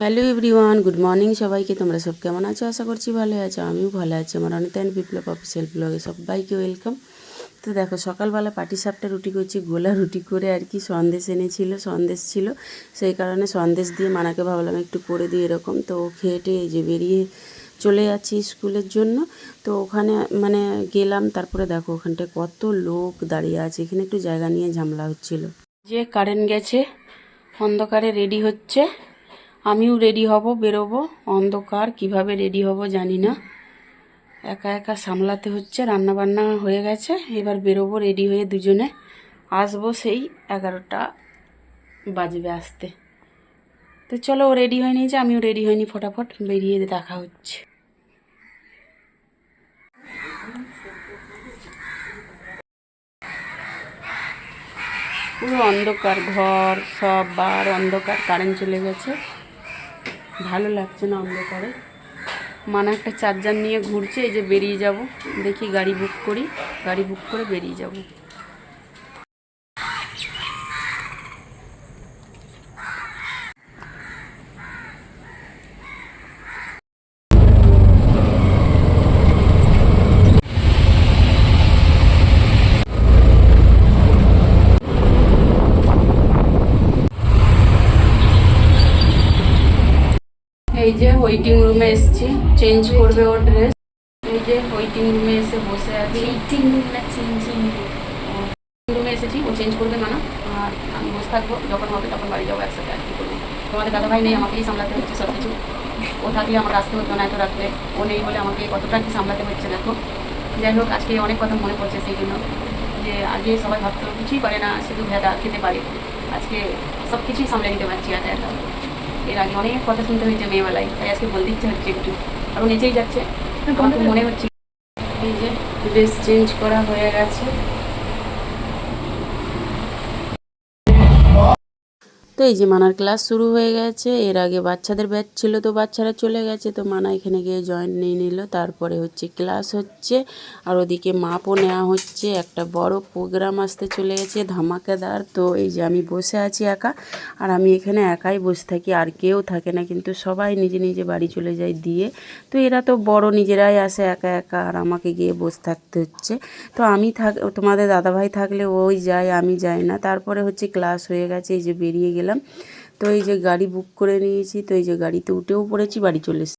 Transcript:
Hello everyone good morning সবাইকে, তোমরা সব কেমন আছো? আশা করছি ভালো আছো, আমিও ভালো আছি। আমার অনিতায়ন বিপ্লব অফিসিয়াল ব্লগে সবাইকে ওয়েলকাম তো দেখো, সকালবেলা পাটি সাপটা রুটি করছি, গোলা রুটি করে আর কি সন্দেশ এনেছিল, সন্দেশ ছিল। সেই কারণে সন্দেশ দিয়ে মানাকে ভাবলাম একটু করে দিই এরকম। তো ও খেয়ে টেয়ে এই যে বেরিয়ে চলে যাচ্ছি স্কুলের জন্য। তো ওখানে মানে গেলাম, তারপরে দেখো ওখানটায় কত লোক দাঁড়িয়ে আছে। এখানে একটু জায়গা নিয়ে ঝামেলা হচ্ছিল। যে কারেন্ট গেছে, অন্ধকারে রেডি হচ্ছে। আমিও রেডি হব, বেরোবো। অন্ধকার, কীভাবে রেডি হব জানি না। একা একা সামলাতে হচ্ছে রান্না বান্না হয়ে গেছে। এবার বেরোবো রেডি হয়ে দুজনে। আসব সেই এগারোটা বাজবে আসতে। তো চলো, ও রেডি হয়ে নিয়েছে আমিও রেডি হয়নি ফটাফট। বেরিয়ে দেখা হচ্ছে। পুরো অন্ধকার ঘর, সব বার অন্ধকার কারেন্ট চলে গেছে। ভালো লাগছে না অন্ধকারে। মানে একটা চার্জার নিয়ে ঘুরছে, এই যে বেরিয়ে যাব। দেখি গাড়ি বুক করি, গাড়ি বুক করে বেরিয়ে যাব। এই যে ওয়েটিং রুমে এসেছি। চেঞ্জ করবে ওর ড্রেস এই যে ওয়েটিং রুমে এসে বসে আছি। এইটিং রুম না চেঞ্জিং রুমে এসেছি ও চেঞ্জ করবে মানা আর আমি বসে থাকব যখন হবে তখন বাড়ি যাব একসাথে আর কি করব। তোমাদের দাদা ভাই নেই আমাকেই সামলাতে হচ্ছে সব কিছু ও থাকলে আমার আসতে হতো না এত রাত্রে। ও নেই বলে আমাকে কতটা কি সামলাতে হচ্ছে দেখো। যাই হোক আজকে অনেক কথা মনে পড়ছে সেই জন্য। যে আগে সবাই ভাবতো কিছুই পারে না শুধু ভেদা খেতে পারে। আজকে সব কিছুই সামলে নিতে পারছি একা একা। এর আগে অনেক কথা শুনতে হয়েছে মেয়েবেলায় তাই আজকে বলতে ইচ্ছা হচ্ছে একটু। আরও নিজেই যাচ্ছে। আমার মনে হচ্ছে এই যে ড্রেস চেঞ্জ করা হয়ে গেছে। তো এই যে মানার ক্লাস শুরু হয়ে গেছে। এর আগে বাচ্চাদের ব্যাচ ছিল তো বাচ্চারা চলে গেছে। তো মানা এখানে গিয়ে জয়েন নিয়ে নিল। তারপরে হচ্ছে ক্লাস হচ্ছে। আর ওদিকে মাপও নেওয়া হচ্ছে। একটা বড় প্রোগ্রাম আসতে চলে গেছে ধামাকাদার। তো এই যে আমি বসে আছি একা। আর আমি এখানে একাই বসে থাকি। আর কেউ থাকে না। কিন্তু সবাই নিজে নিজে বাড়ি চলে যায় দিয়ে। তো এরা তো বড় নিজেরাই আসে একা একা। আর আমাকে গিয়ে বসে থাকতে হচ্ছে। তো আমি থাক তোমাদের দাদাভাই থাকলে ওই যায়, আমি যাই না। তারপরে হচ্ছে ক্লাস হয়ে গেছে। এই যে বেরিয়ে গেলাম। তো এই যে গাড়ি বুক করে নিয়েছি, তো এই যে গাড়িতে উঠেও পড়েছি, বাড়ি চলে